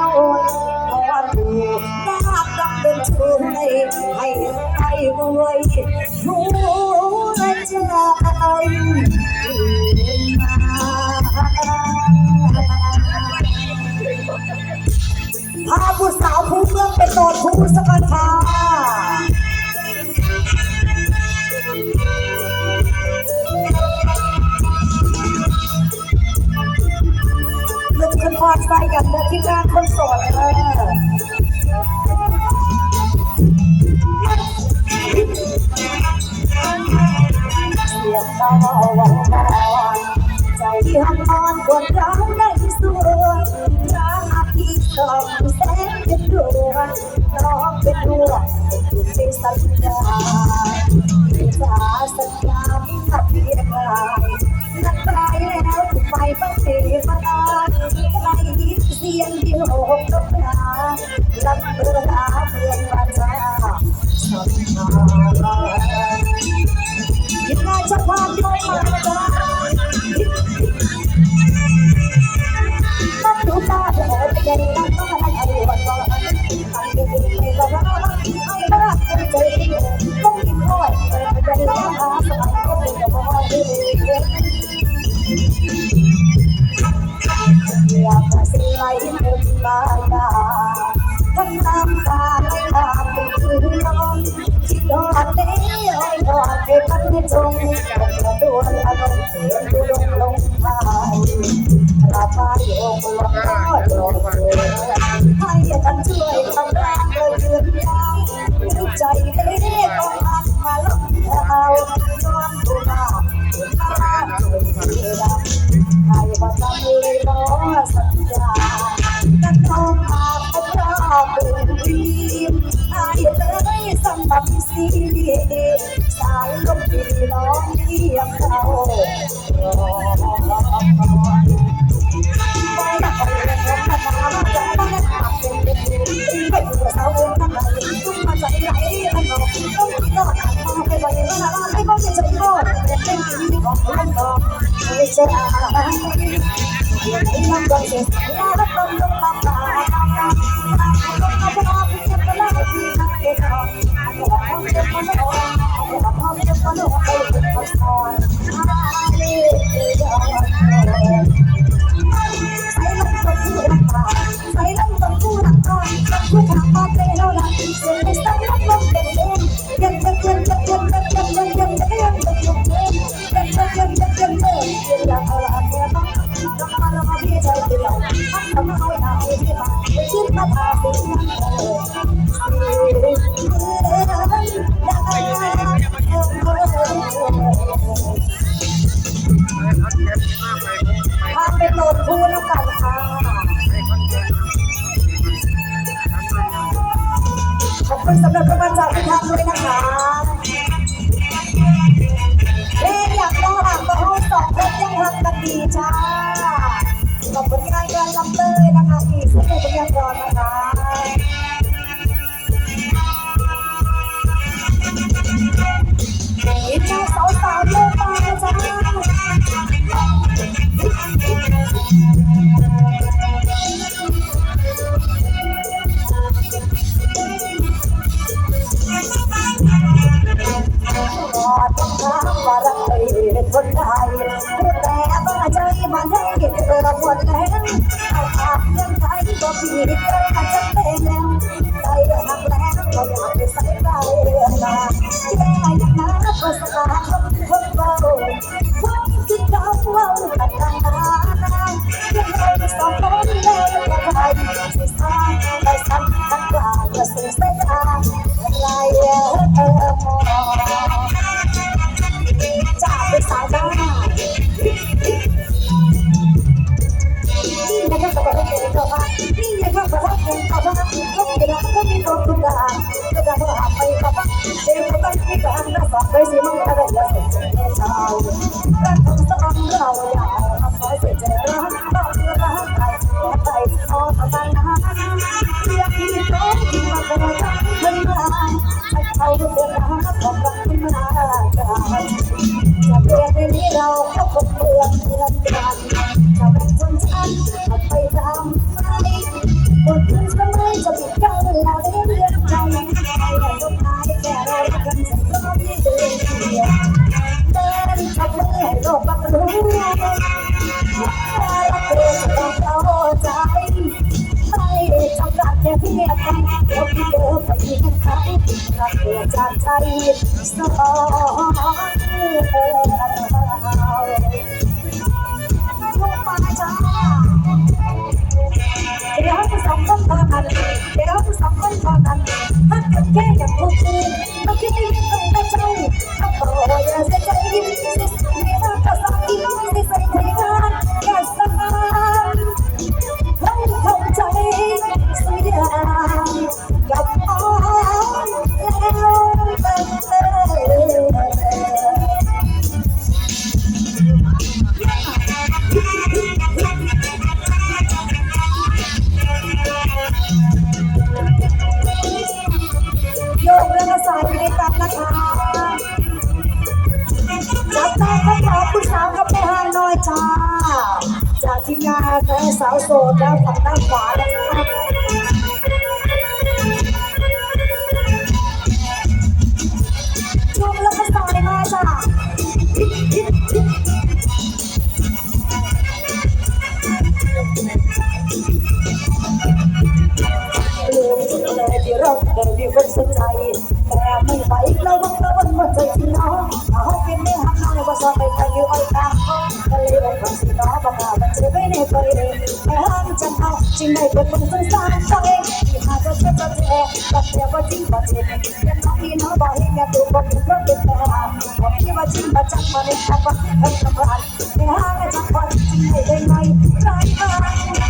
ขอถูกนับกับเป็นช่วยให้ใจรวยรู้และใจพาผู้สาวผู้เมืองเป็นดผู้สกัดชา ไฟกับเด็กที่บ้านคนสสดเลยเสียบตาวันตาวันใจที่หันอ่อนกวนร้องได้สู้รักงอาทิตย์ตองแสงเป็นดวงน้องเป็นดวงเป็นสัญญาเป็นสัญญาที่ขัเพียงไรนักไก รียนที่หกกับหาลับเวอาเปลี่ยนวันจ้าฉันมาแล้วคิดน่าจะพาด้วยมาจ้า ตาตาทั้งน้ำตาไม่ตลมที่ดอดเลี้ยงดอดให้พันให้กระโดอา คนไทยแต่บ้าใจมันให้เราปวดแรงเอาภาพเรื่องไทยก็ผิดเกินจะเป็นแล้วใจหักแล้วเราอยากไปใส่มาแย่ยังนะประสา เราอยากทำให้เสียใจรักเราเพื่อว่าใครแค่ใครขอทำตั้ง จำกัดแค่เพียงคำเดียวที่เดิมไปที่นั่นใครรักเกิดจากใจสองเราลูกมาจ้าเดี๋ยวจะสองคนพอกันเดี๋ยวจะสองคนพอกันถ้ากิดแค่อย่างพวกคุณ ทีมงานแฟนสาวโสดด้านฝั่งด้านขวานะครับช่วงรับประสานีมาจ้ะ ที่เราเคยมีคนสนใจแต่ไม่ไหวเราบังเอิญมาเจอที่น้องเอาเป็นไม่หักน้องในภาษาไปทางอยู่อ้อยตามก็เลยบอกคนสิน้องบังอาจมันเจอไม่ในเคยไม่ห้ามจังเอาจริงไม่เป็นคนสงสารตัวเองที่มาจะเชื่อจะเจอแต่เสียว่าจริงว่าจริงยังน้องนี่น้องบอกให้แกดูบอกเป็นเรื่องเป็นแต่บอกพี่ว่าจริงว่าจังมาในทางว่าเพิ่งทำร้ายไม่ห้ามจังพอจริงไม่ได้ไหมไรบ้างโอ้อาพี่ไอ้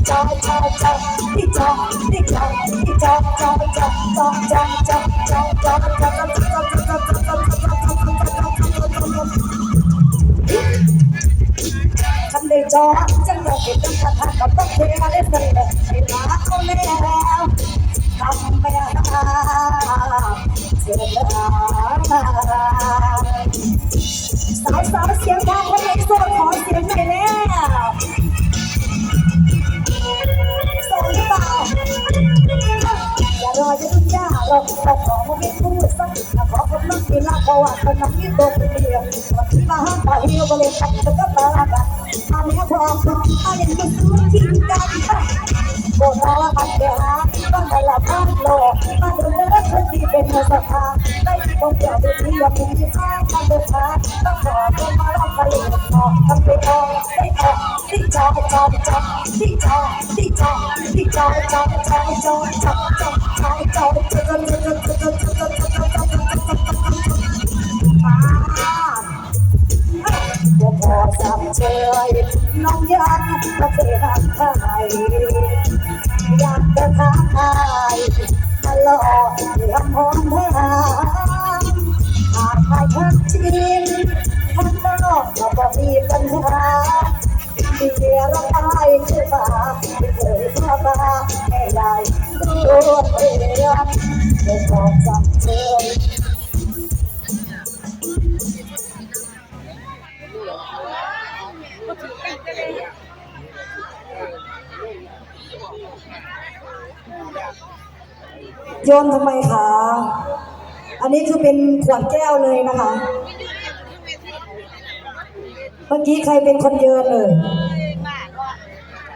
ลาคำตอก็มันดับเอออย่ารอจะนุ่งยาเราต้องขอมาเป็นผู้สร้างแต่ขอกับน้องมีรักเพราะว่าวเสียวอันนี้มาให้มาหิวมาเลยทำเด็กก็ตาอากาศทำให้พออันนี้มาสู่มันจริงกันโอ้ท้อหันไปหางต้นทางโลกมาทำได้ต้องมีเป็นสุดทางให้พี่ของเดียวเดี๋ยวนี้อย่ามีไม่ทำนะคะมาขอต้องมาทะเลหลอกทำได้พอให้ขอให้จอจอจอกจอกจอกจอจอจอจอจอจอจอจอจอจอจอจอจอจอจอจอจอจอจอทำได้จอจังเลยเป็นจังทันทันกับต้องเทได้เสร็จเลยเวลาเขาแล้วทำไปหาเสร็จแล้วสาวสาวเสียงดังคนในโซนขอเสีย เราขอมาเป็นผู้สักขอกับน้องทีละเพราะว่าคนนั้นมีตัวเป็นเดียววันที่มาห้ามไปเฮียบริษัทก็ตากันอันนี้ความคุณอันนี้มันสู้ทิ้งกันโบราณมันเดียต้องมาละพันโลมาดูแลคนที่เป็นสภาได้ที่ต้องเกี่ยวด้วยที่ยังมีที่ข้างมาเดินทางต้องขอต้องมาลองผลิตออกทำไปออกได้ออกที่จอจอจอที่จอที่จอที่จอจอจอจอจอจอจอจอจอ เชยน้องยันมาเสียหักไทยอยากจะท้าทายมาหลอกที่ทำหอมแท้หากใครทักจริงข้างนอกก็บ่มีปัญหาที่เดียรักอายคือฟ้าที่เคยพามาให้ได้รู้เรื่องเป็นของจำเชย โยนทำไมคะ อันนี้คือเป็นขวดแก้วเลยนะคะ เมื่อกี้ใครเป็นคนโยนเลย